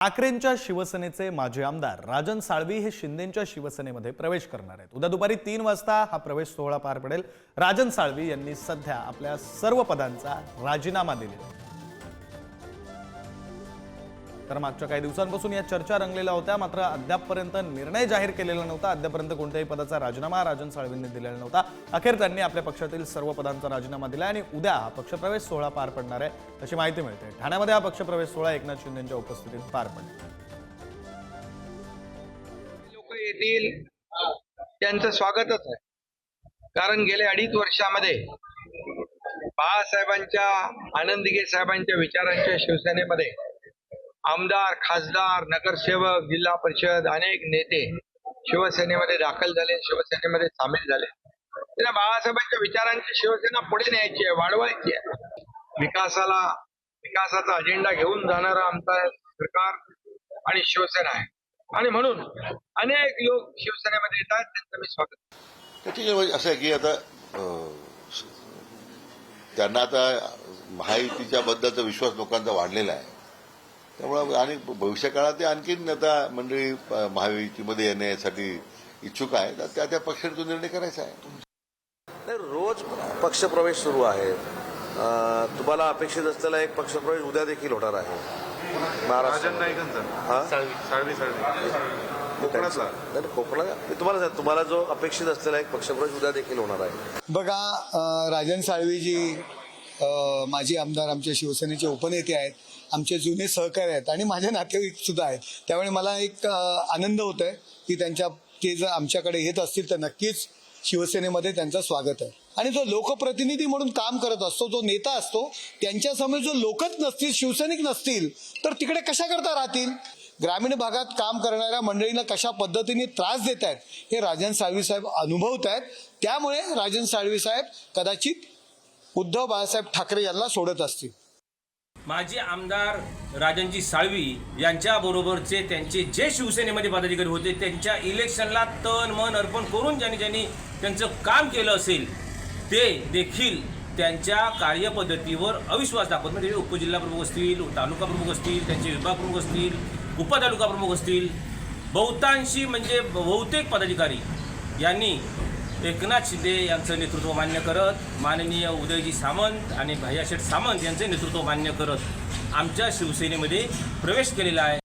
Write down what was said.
ठाकरेंच्या शिवसेनेचे माजी आमदार राजन साळवी हे शिंदेच्या शिवसेनेमध्ये प्रवेश करणार आहेत उद्या दुपारी तीन वाजता हा प्रवेश सोहळा पार पडेल राजन साळवी यांनी सध्या आपल्या सर्व पदांचा राजीनामा दिलेला आहे. तर मागच्या काही दिवसांपासून या चर्चा रंगलेल्या होत्या. मात्र अद्यापपर्यंत निर्णय जाहीर केलेला नव्हता. अद्यापर्यंत कोणत्याही पदाचा राजीनामा राजन साळवींनी दिलेला नव्हता. अखेर त्यांनी आपल्या पक्षातील सर्व पदांचा राजीनामा दिला आणि उद्या हा पक्षप्रवेश सोहळा पार पडणार आहे अशी माहिती मिळते. ठाण्यामध्ये हा पक्षप्रवेश सोहळा एकनाथ शिंदेच्या उपस्थितीत पार पडला. लोक येतील. त्यांचं स्वागतच आहे. कारण गेल्या अडीच वर्षामध्ये बाळासाहेबांच्या आनंदगे साहेबांच्या विचारांच्या शिवसेनेमध्ये आमदार खासदार नगरसेवक जिल्हा परिषद अनेक नेते शिवसेनेमध्ये दाखल झाले शिवसेनेमध्ये सामील झाले. त्यांना बाळासाहेबांच्या विचारांची शिवसेना पुढे न्यायची आहे वाढवायची आहे. विकासाला विकासाचा अजेंडा घेऊन जाणारा आमचा सरकार आणि शिवसेना आहे. आणि म्हणून अनेक लोक शिवसेनेमध्ये येतात त्यांचं मी स्वागत त्याची म्हणजे असं आहे की आता त्यांना आता महायुतीच्या बद्दलचा विश्वास लोकांचा वाढलेला आहे. त्यामुळे आणि भविष्यकाळात ते आणखीन आता मंडळी महायुतीमध्ये येण्यासाठी इच्छुक आहे तर त्या त्या पक्षाने तो निर्णय करायचा आहे. रोज पक्षप्रवेश सुरू आहे. तुम्हाला अपेक्षित असलेला एक पक्षप्रवेश उद्या देखील होणार आहे. हा? कोकणातला? तुम्हाला तुम्हाला जो अपेक्षित असलेला एक पक्षप्रवेश उद्या देखील होणार आहे. बघा राजन साळवीजी माझे माजी आमदार आमच्या शिवसेनेचे उपनेते आहेत आमचे जुने सहकारी आहेत आणि माझे नातेवाईक सुद्धा आहेत. त्यामुळे मला एक आनंद होत आहे की त्यांच्या ते जर आमच्याकडे येत असतील तर नक्कीच शिवसेनेमध्ये त्यांचं स्वागत आहे. आणि जो लोकप्रतिनिधी म्हणून काम करत असतो जो नेता असतो त्यांच्यासमोर जो लोकच नसतील शिवसैनिक नसतील तर तिकडे कशा करता राहतील? ग्रामीण भागात काम करणाऱ्या मंडळींना कशा पद्धतीने त्रास देत आहेत हे राजन साळवी साहेब अनुभवत आहेत त्यामुळे राजन साळवी साहेब कदाचित उद्धव बाळासाहेब ठाकरे यांना सोडत असतील. माजी आमदार राजनजी साळवी यांच्याबरोबरचे त्यांचे जे शिवसेनेमध्ये पदाधिकारी होते. त्यांच्या इलेक्शनला तन मन अर्पण करून ज्यांनी ज्यांनी त्यांचं काम केलं असेल ते देखील त्यांच्या कार्यपद्धतीवर अविश्वास दाखवत म्हणजे उपजिल्हा प्रमुख असतील तालुका प्रमुख असतील त्यांचे विभाग प्रमुख असतील उपतालुका प्रमुख असतील. बहुतांशी म्हणजे बहुतेक पदाधिकारी यांनी एकनाथ शिंदे यांचं नेतृत्व मान्य करत माननीय उदयजी सामंत आणि भैयाशेठ सामंत यांचे नेतृत्व मान्य करत आमच्या शिवसेनेमध्ये प्रवेश केलेला आहे.